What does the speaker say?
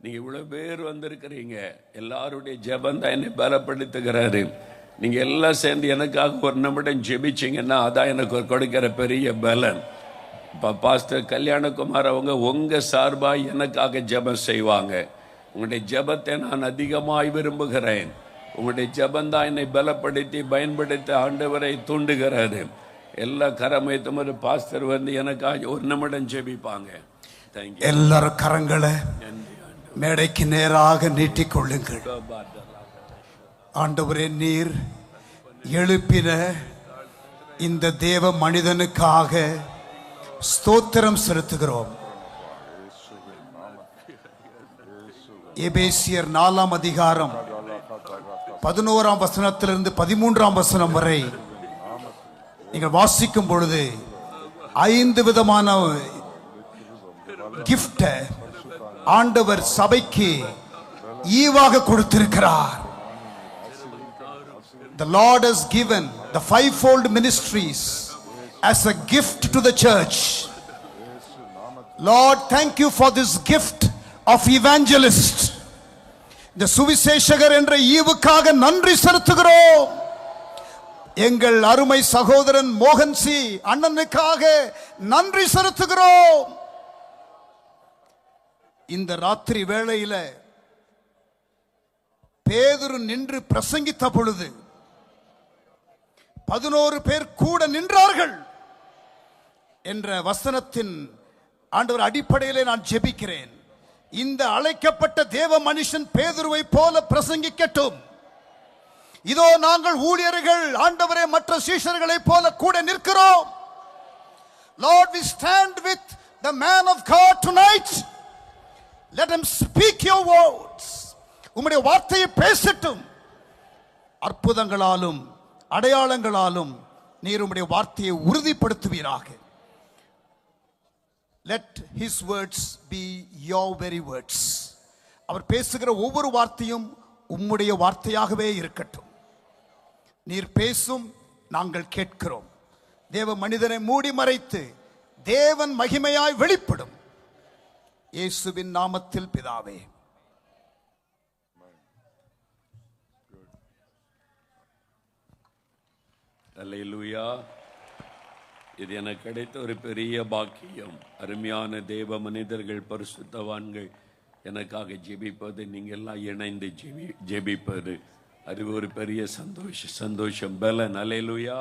நீங்க இவ்வளவு பேர் வந்திருக்கிறீங்க. எல்லாருடைய ஜெபம் தான் என்னை பலப்படுத்துகிறாரு. நீங்க எல்லாம் சேர்ந்து எனக்காக ஒரு நிமிடம் ஜெபிச்சீங்கன்னா அதான் எனக்கு கொடுக்கிற பெரிய பலன். இப்போ பாஸ்டர் கல்யாணகுமார் அவங்க உங்க சார்பா எனக்காக ஜெபம் செய்வாங்க. உங்களுடைய ஜெபத்தை நான் அதிகமாய் விரும்புகிறேன். உங்களுடைய ஜெபம் தான் என்னை பலப்படுத்தி பயன்படுத்தி ஆண்டவரை தூண்டுகிறாரு எல்லா கரமைத்தும் ஒரு பாஸ்டர் வந்து எனக்காக ஒரு நிமிடம் ஜெபிப்பாங்க. எல்லாரும் கரங்களை மேடைக்கு நேராக நீட்டிக்கொள்ளுங்கள். ஆண்டவரே நீர் எழுப்பின இந்த தேவ மனிதனுக்காக ஸ்தோத்திரம் செலுத்துகிறோம். எபேசியர் நாலாம் அதிகாரம் பதினோராம் வசனத்திலிருந்து பதிமூன்றாம் வசனம் வரை நீங்கள் வாசிக்கும் பொழுது ஐந்து விதமான கிஃப்ட்டை ஆண்டவர் சபைக்கு ஈவாக கொடுத்திருக்கிறார் The Lord has given the fivefold ministries as a gift to the church. Lord, thank you for this gift of evangelist. இந்த சுவிசேஷகர் என்ற ஈவுக்காக நன்றி செலுத்துகிறோம் எங்கள் அருமை சகோதரன் மோகன்சி அண்ணனுக்காக நன்றி செலுத்துகிறோம் இந்த ராத்திரி வேளையில பேதுரு நின்று பிரசங்கித்த பொழுது பதினோரு பேர் கூட நின்றார்கள் என்ற வசனத்தின் ஆண்டவர் அடிப்படையிலே நான் ஜெபிக்கிறேன். இந்த அழைக்கப்பட்ட தேவ மனுஷன் பேதுருவை போல பிரசங்கிக்கட்டும். இதோ நாங்கள் ஊழியர்கள் ஆண்டவரே மற்ற சீஷர்களைப் போல கூட நிற்கிறோம். Lord, we stand with the man of God tonight. Let him speak your words உம்முடைய வார்த்தையை பேசட்டும். அற்புதங்களாலும் அடையாளங்களாலும் நீர் உம்முடைய வார்த்தையை உறுதிப்படுத்துவீராக. Let his words be your very words அவர் பேசுகிற ஒவ்வொரு வார்த்தையும் உம்முடைய வார்த்தையாகவே இருக்கட்டும். நீர் பேசும் நாங்கள் கேட்கிறோம். தேவ மனிதனை மூடி மறைத்து தேவன் மகிமையாய் வெளிப்படும். இயேசுவின் நாமத்தில் பிதாவே. அல்லேலூயா இது எனக்கு கிடைத்த ஒரு பெரிய பாக்கியம். அருமையான தேவ மனிதர்கள் பரிசுத்தவான்கள் எனக்காக ஜெபிப்பது நீங்கள் எல்லாம் இணைந்து ஜெபி ஜெபிப்பது. அது ஒரு பெரிய சந்தோஷ சந்தோஷம். பலன் அல்லேலூயா